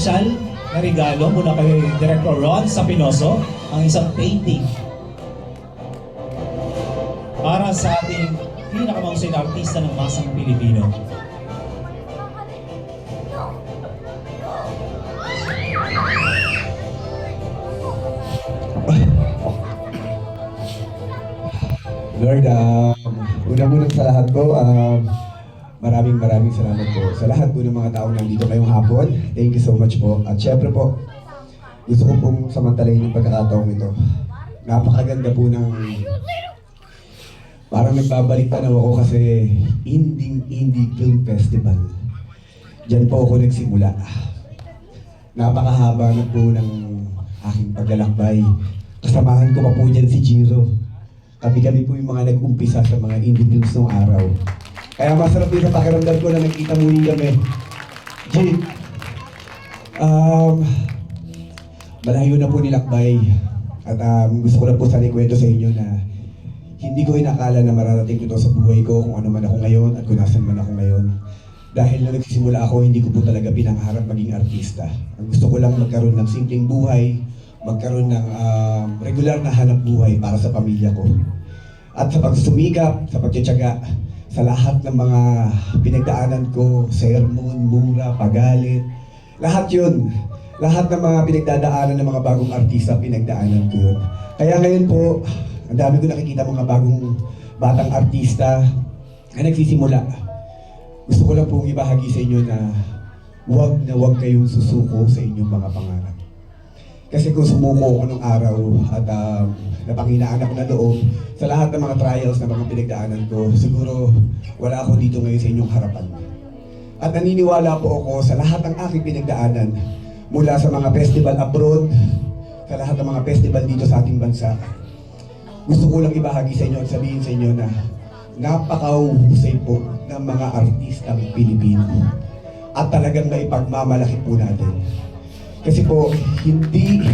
espesyal na regalo mula kay Director Ron Sapinoso, ang isang painting para sa ating pinakamahusay na artista ng masang Pilipino. Lord, um, una-una sa lahat po, um, maraming maraming salamat po sa lahat po ng mga taong nandito ngayong hapon. Thank you so much po. At syempre po, gusto ko pong samantalayin yung pagkakataong ito. Napakaganda po ng... Parang nagbabalik tanaw ako kasi Inding Indie Film Festival. Diyan po ako nagsimula. Napakahaba na po ng aking paglalakbay. Kasamahan ko pa po dyan si Jiro. Kami-kami po yung mga nag-umpisa sa mga indie films nung araw. Kaya masarap din sa pakiramdam ko na nagkita muli kami. Jake, um, malayo na po nilakbay. At um, gusto ko na po sana ikwento sa inyo na hindi ko inakala na mararating ko ito sa buhay ko kung ano man ako ngayon at kung nasan man ako ngayon. Dahil na nagsisimula ako, hindi ko po talaga pinangarap maging artista. Ang gusto ko lang magkaroon ng simpleng buhay, magkaroon ng um, regular na hanap buhay para sa pamilya ko. At sa pagsumikap, sa pagtsatsaga, sa lahat ng mga pinagdaanan ko, sermon, mura, pagalit, lahat yun. Lahat ng mga pinagdadaanan ng mga bagong artista, pinagdaanan ko yun. Kaya ngayon po, ang dami ko nakikita mga bagong batang artista na nagsisimula. Gusto ko lang pong ibahagi sa inyo na huwag na huwag kayong susuko sa inyong mga pangarap. Kasi kung sumuko ako nung araw at um, napanginaan ako na loob sa lahat ng mga trials na mga pinagdaanan ko, siguro wala ako dito ngayon sa inyong harapan. At naniniwala po ako sa lahat ng aking pinagdaanan mula sa mga festival abroad, sa lahat ng mga festival dito sa ating bansa. Gusto ko lang ibahagi sa inyo at sabihin sa inyo na napakahusay po ng mga artistang Pilipino. At talagang maipagmamalaki po natin. Kasi po, hindi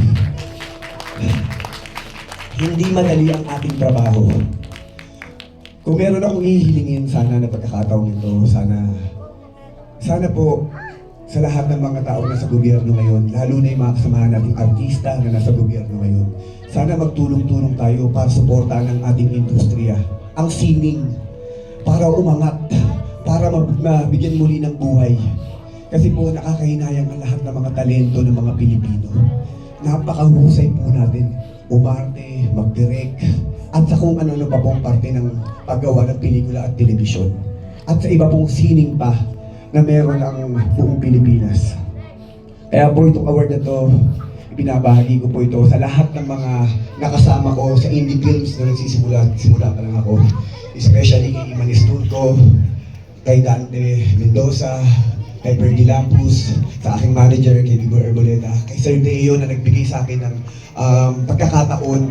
hindi madali ang ating trabaho. Kung meron akong ihilingin sana na pagkakataong ito, sana sana po sa lahat ng mga tao na nasa gobyerno ngayon, lalo na yung mga nating artista na nasa gobyerno ngayon, sana magtulong-tulong tayo para suportahan ang ating industriya, ang sining, para umangat, para mab- mabigyan muli ng buhay. Kasi po nakakahinayang ang lahat ng mga talento ng mga Pilipino. Napakahusay po natin umarte, mag-direct, at sa kung ano-ano pa pong parte ng paggawa ng pelikula at telebisyon. At sa iba pong sining pa na meron ang buong Pilipinas. Kaya po itong award na to, ibinabahagi ko po ito sa lahat ng mga nakasama ko sa indie films na nagsisimula, simula pa lang ako. Especially kay Imanis Turco, kay Dante Mendoza, kay Ferdy Lampus, sa aking manager, kay Vivo Erboleta, kay Sir Deo na nagbigay sa akin ng um, pagkakataon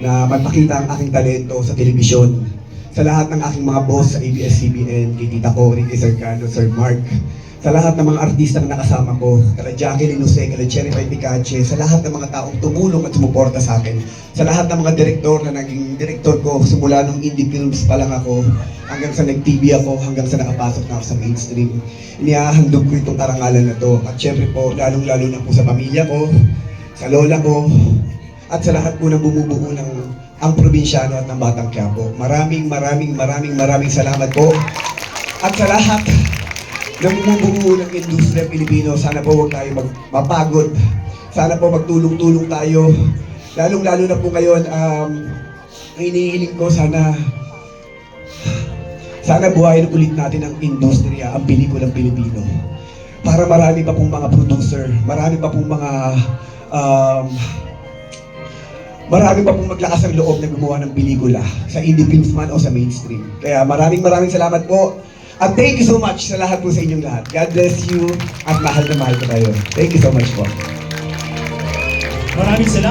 na magpakita ang aking talento sa telebisyon. Sa lahat ng aking mga boss sa ABS-CBN, kay Tita Cory, kay Sir Sir Mark, sa lahat ng mga artista na nakasama ko, kala Jacqueline Jose, kala Cherry Pie Picache, sa lahat ng mga taong tumulong at sumuporta sa akin, sa lahat ng mga direktor na naging direktor ko simula nung indie films pa lang ako, hanggang sa nag-TV ako, hanggang sa nakapasok na ako sa mainstream. Inihahandog ko itong karangalan na to. At syempre po, lalong-lalo na po sa pamilya ko, sa lola ko, at sa lahat po na bumubuo ng ang probinsyano at ng Batang Quiapo. Maraming, maraming, maraming, maraming salamat po. At sa lahat na bumubuo ng industriya Pilipino, sana po huwag tayo mag mapagod. Sana po magtulong-tulong tayo. Lalong-lalo na po ngayon, um, inihiling ko sana sana buhayin ulit natin ang industriya, ang pelikulang Pilipino. Para marami pa pong mga producer, marami pa pong mga um, marami pa pong maglakas ang loob na gumawa ng pelikula sa indie films man o sa mainstream. Kaya maraming maraming salamat po. At thank you so much sa lahat po sa inyong lahat. God bless you at mahal na mahal ko kayo. Thank you so much po. Maraming salamat.